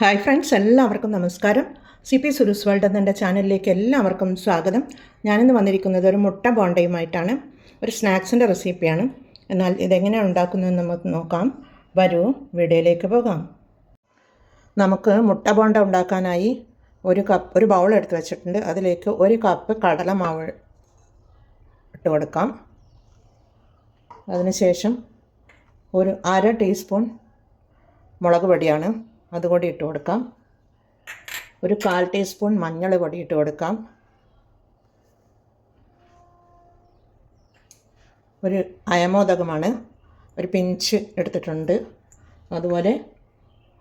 Hi friends എല്ലാവർക്കും നമസ്കാരം. C P സുരൂസ് world എന്ന ചാനലിലേക്ക് എല്ലാവർക്കും സ്വാഗതം. ഞാനിന്ന് വന്നിരിക്കുന്നത് ഒരു മുട്ട ബോണ്ടയുമായിട്ടാണ്. ഒരു സ്നാക്സിന്റെ റെസിപ്പിയാണ്. എന്നാൽ ഇതെങ്ങനെയാണ് ഉണ്ടാക്കുന്നതെന്ന് നമുക്ക് നോക്കാം. വരൂ വീഡിയോയിലേക്ക് പോകാം. നമുക്ക് മുട്ട ബോണ്ട ഉണ്ടാക്കാനായി ഒരു കപ്പ് ഒരു ബൗൾ എടുത്ത് വെച്ചിട്ടുണ്ട്. അതിലേക്ക് ഒരു കപ്പ് കടലമാവ് ഇട്ട് കൊടുക്കാം. അതിനുശേഷം ഒരു അര ടീസ്പൂൺ മുളക് പൊടിയാണ് അതുകൂടി ഇട്ട് കൊടുക്കാം. ഒരു കാൽ ടീസ്പൂൺ മഞ്ഞൾ പൊടി ഇട്ട് കൊടുക്കാം. ഒരു അയമോദകമാണ്. ഒരു പിഞ്ച് എടുത്തിട്ടുണ്ട്. അതുപോലെ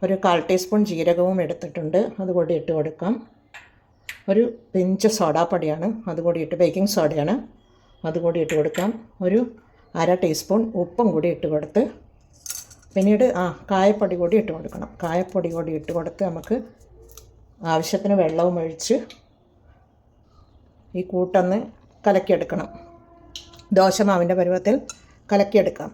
ഒരു കാൽ ടീസ്പൂൺ ജീരകവും എടുത്തിട്ടുണ്ട്. അതുകൂടി ഇട്ട് കൊടുക്കാം. ഒരു പിഞ്ച് സോഡാപ്പൊടിയാണ്. അതുകൂടി ഇട്ട് ബേക്കിംഗ് സോഡയാണ്. അതുകൂടി ഇട്ട് കൊടുക്കാം. ഒരു അര ടീസ്പൂൺ ഉപ്പും കൂടി ഇട്ട് കൊടുത്ത് പിന്നീട് ആ കായപ്പൊടി കൂടി ഇട്ട് കൊടുക്കണം. കായപ്പൊടി കൂടി ഇട്ട് കൊടുത്ത് നമുക്ക് ആവശ്യത്തിന് വെള്ളവും ഒഴിച്ച് ഈ കൂട്ടൊന്ന് കലക്കിയെടുക്കണം. ദോശമാവിന്റെ പരുവത്തിൽ കലക്കിയെടുക്കാം.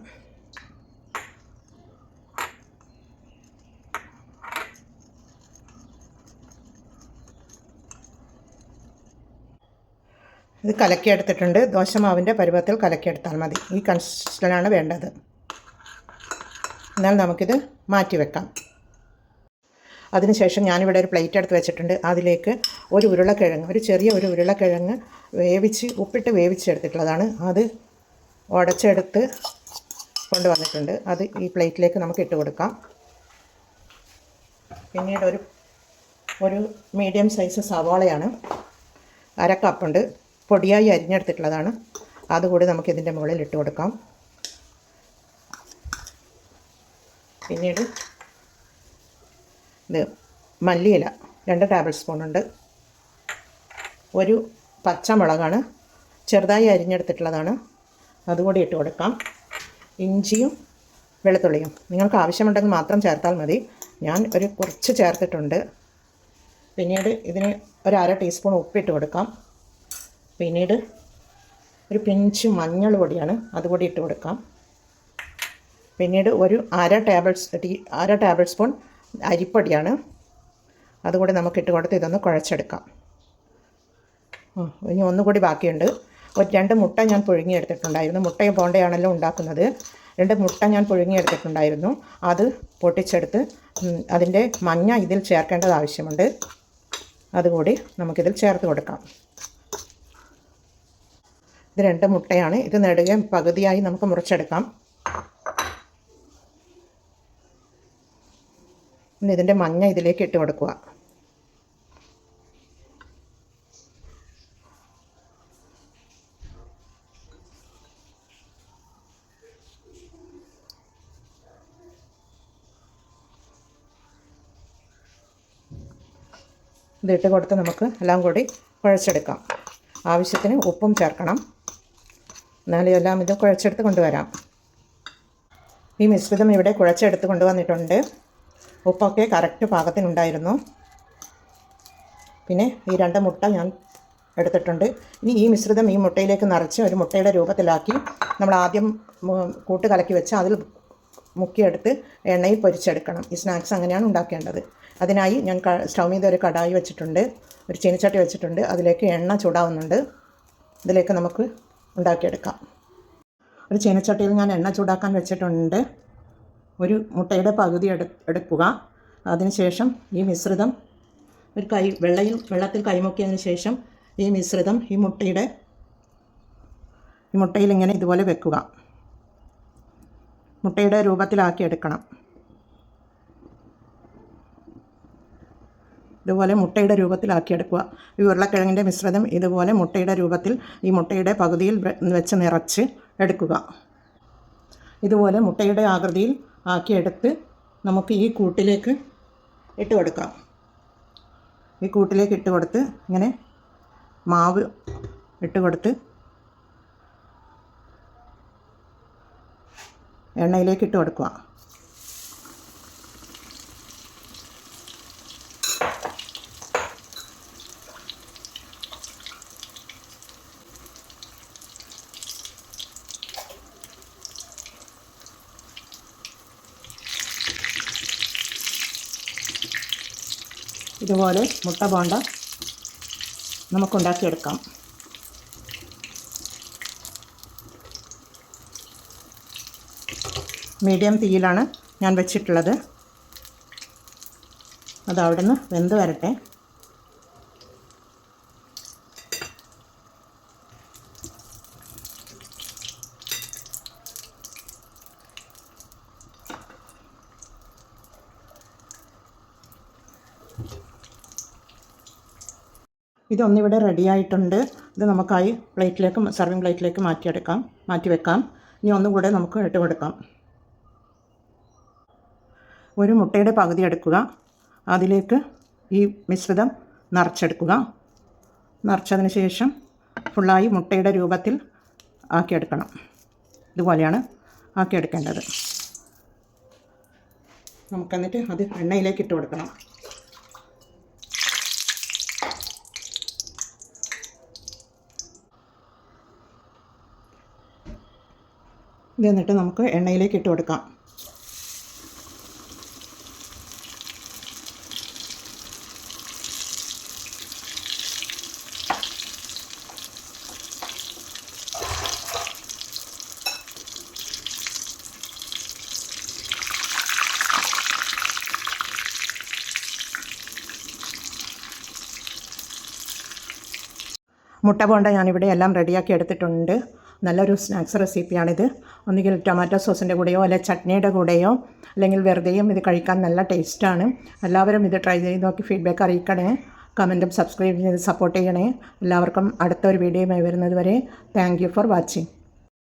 ഇത് കലക്കിയെടുത്തിട്ടുണ്ട്. ദോശമാവിന്റെ പരുവത്തിൽ കലക്കിയെടുത്താൽ മതി. ഈ കൺസിസ്റ്റന്റാണ് വേണ്ടത്. എന്നാൽ നമുക്കിത് മാറ്റി വെക്കാം. അതിനുശേഷം ഞാനിവിടെ ഒരു പ്ലേറ്റ് എടുത്ത് വെച്ചിട്ടുണ്ട്. അതിലേക്ക് ഒരു ഉരുളക്കിഴങ്ങ് ഒരു ചെറിയ ഒരു ഉരുളക്കിഴങ്ങ് വേവിച്ച് ഉപ്പിട്ട് വേവിച്ചെടുത്തിട്ടുള്ളതാണ്. അത് ഉടച്ചെടുത്ത് കൊണ്ടുവന്നിട്ടുണ്ട്. അത് ഈ പ്ലേറ്റിലേക്ക് നമുക്ക് ഇട്ട് കൊടുക്കാം. പിന്നീട് ഒരു ഒരു മീഡിയം സൈസ് സവാളയാണ്. അര കപ്പുണ്ട് പൊടിയായി അരിഞ്ഞെടുത്തിട്ടുള്ളതാണ്. അതുകൂടി നമുക്കിതിന്റെ മുകളിൽ ഇട്ട് കൊടുക്കാം. പിന്നീട് ഇത് മല്ലിയില രണ്ട് ടേബിൾ സ്പൂണുണ്ട് ഒരു പച്ചമുളകാണ്. ചെറുതായി അരിഞ്ഞെടുത്തിട്ടുള്ളതാണ്. അതുകൂടി ഇട്ട് കൊടുക്കാം. ഇഞ്ചിയും വെളുത്തുള്ളിയും. നിങ്ങൾക്ക് ആവശ്യമുണ്ടെങ്കിൽ മാത്രം ചേർത്താൽ മതി. ഞാൻ ഒരു കുറച്ച് ചേർത്തിട്ടുണ്ട്. പിന്നീട് ഇതിന് ഒരു അര ടീസ്പൂൺ ഉപ്പിട്ട് കൊടുക്കാം. പിന്നീട് ഒരു പിഞ്ച് മഞ്ഞൾ പൊടിയാണ്. അതുകൂടി ഇട്ട് കൊടുക്കാം. പിന്നീട് ഒരു അര ടേബിൾ ടീ അര ടേബിൾ സ്പൂൺ അരിപ്പൊടിയാണ്. അതുകൂടി നമുക്ക് ഇട്ട് കൊടുത്ത് ഇതൊന്ന് കുഴച്ചെടുക്കാം. ഇനി ഒന്നുകൂടി ബാക്കിയുണ്ട്. ഒരു രണ്ട് മുട്ട ഞാൻ പുഴുങ്ങിയെടുത്തിട്ടുണ്ടായിരുന്നു. മുട്ടയും പോണ്ടയാണല്ലോ ഉണ്ടാക്കുന്നത്. രണ്ട് മുട്ട ഞാൻ പുഴുങ്ങിയെടുത്തിട്ടുണ്ടായിരുന്നു. അത് പൊട്ടിച്ചെടുത്ത് അതിന്റെ മഞ്ഞ ഇതിൽ ചേർക്കേണ്ടത് ആവശ്യമുണ്ട്. അതുകൂടി നമുക്കിതിൽ ചേർത്ത് കൊടുക്കാം. ഇത് രണ്ട് മുട്ടയാണ്. ഇത് നെടുകയും പകുതിയായി നമുക്ക് മുറിച്ചെടുക്കാം. ഇനി ഇതിന്റെ മഞ്ഞ ഇതിലേക്ക് ഇട്ട് കൊടുക്കുക. ഇതിട്ട് കൊടുത്ത് നമുക്ക് എല്ലാം കൂടി കുഴച്ചെടുക്കാം. ആവശ്യത്തിന് ഉപ്പും ചേർക്കണം. എന്നാലും എല്ലാം ഇത് കുഴച്ചെടുത്ത് കൊണ്ടുവരാം. ഈ മിശ്രിതം ഇവിടെ കുഴച്ചെടുത്ത് കൊണ്ടുവന്നിട്ടുണ്ട്. ഉപ്പൊക്കെ കറക്റ്റ് പാകത്തിനുണ്ടായിരുന്നു. പിന്നെ ഈ രണ്ട് മുട്ട ഞാൻ എടുത്തിട്ടുണ്ട്. ഇനി ഈ മിശ്രിതം ഈ മുട്ടയിലേക്ക് നിറച്ച് ഒരു മുട്ടയുടെ രൂപത്തിലാക്കി നമ്മൾ ആദ്യം കൂട്ട് കലക്കി വെച്ച് അതിൽ മുക്കിയെടുത്ത് എണ്ണയിൽ പൊരിച്ചെടുക്കണം. ഈ സ്നാക്സ് അങ്ങനെയാണ് ഉണ്ടാക്കേണ്ടത്. അതിനായി ഞാൻ സ്റ്റൗ മീത് ഒരു കടായി വെച്ചിട്ടുണ്ട്. ഒരു ചീനിച്ചട്ടി വെച്ചിട്ടുണ്ട്. അതിലേക്ക് എണ്ണ ചൂടാവുന്നുണ്ട്. ഇതിലേക്ക് നമുക്ക് ഉണ്ടാക്കിയെടുക്കാം. ഒരു ചീനച്ചട്ടിയിൽ ഞാൻ എണ്ണ ചൂടാക്കാൻ വെച്ചിട്ടുണ്ട്. ഒരു മുട്ടയുടെ പകുതി എടു എടുക്കുക. അതിനുശേഷം ഈ മിശ്രിതം ഒരു കൈ വെള്ളയിൽ വെള്ളത്തിൽ കൈമുക്കിയതിന് ശേഷം ഈ മിശ്രിതം ഈ മുട്ടയുടെ ഈ മുട്ടയിൽ ഇങ്ങനെ ഇതുപോലെ വെക്കുക. മുട്ടയുടെ രൂപത്തിലാക്കി എടുക്കണം. ഇതുപോലെ മുട്ടയുടെ രൂപത്തിലാക്കി എടുക്കുക. ഈ ഉരുളക്കിഴങ്ങിന്റെ മിശ്രിതം ഇതുപോലെ മുട്ടയുടെ രൂപത്തിൽ ഈ മുട്ടയുടെ പകുതിയിൽ വെച്ച് നിറച്ച് എടുക്കുക. ഇതുപോലെ മുട്ടയുടെ ആകൃതിയിൽ ആക്കിയെടുത്ത് നമുക്ക് ഈ കൂട്ടിലേക്ക് ഇട്ട് കൊടുക്കാം. ഈ കൂട്ടിലേക്ക് ഇട്ട് കൊടുത്ത് ഇങ്ങനെ മാവ് ഇട്ട് കൊടുത്ത് എണ്ണയിലേക്ക് ഇട്ട് കൊടുക്കുക. ഇതുപോലെ മുട്ട ബോണ്ട നമുക്കുണ്ടാക്കിയെടുക്കാം. മീഡിയം തീയിലാണ് ഞാൻ വെച്ചിട്ടുള്ളത്. അത് അവിടെ നിന്ന് വെന്ത് വരട്ടെ. ഇതൊന്നിവിടെ റെഡി ആയിട്ടുണ്ട്. ഇത് നമുക്കായി പ്ലേറ്റിലേക്ക് സർവിങ് പ്ലേറ്റിലേക്ക് മാറ്റിയെടുക്കാം. മാറ്റി വെക്കാം ഇനി ഒന്നും കൂടെ നമുക്ക് ഇട്ട് കൊടുക്കാം. ഒരു മുട്ടയുടെ പകുതി എടുക്കുക. അതിലേക്ക് ഈ മിശ്രിതം നിറച്ചെടുക്കുക. നിറച്ചതിന് ശേഷം ഫുള്ളായി മുട്ടയുടെ രൂപത്തിൽ ആക്കിയെടുക്കണം. ഇതുപോലെയാണ് ആക്കിയെടുക്കേണ്ടത്. നമുക്കെന്നിട്ട് അത് എണ്ണയിലേക്ക് ഇട്ട് കൊടുക്കണം. ഇത് എന്നിട്ട് നമുക്ക് എണ്ണയിലേക്ക് ഇട്ട് കൊടുക്കാം. മുട്ട പോണ്ട ഞാനിവിടെ എല്ലാം റെഡിയാക്കി എടുത്തിട്ടുണ്ട്. നല്ലൊരു സ്നാക്സ് റെസിപ്പിയാണിത്. ഒന്നുകിൽ ടൊമാറ്റോ സോസിന്റെ കൂടെയോ അല്ലെങ്കിൽ ചട്നിയുടെ കൂടെയോ അല്ലെങ്കിൽ വെറുതെയും ഇത് കഴിക്കാൻ നല്ല ടേസ്റ്റാണ്. എല്ലാവരും ഇത് ട്രൈ ചെയ്ത് നോക്കി ഫീഡ്ബാക്ക് അറിയിക്കണേ. കമന്റും സബ്സ്ക്രൈബ് ചെയ്ത് സപ്പോർട്ട് ചെയ്യണേ. എല്ലാവർക്കും അടുത്തൊരു വീഡിയോയുമായി വരുന്നത് വരെ താങ്ക് യു ഫോർ വാച്ചിങ്.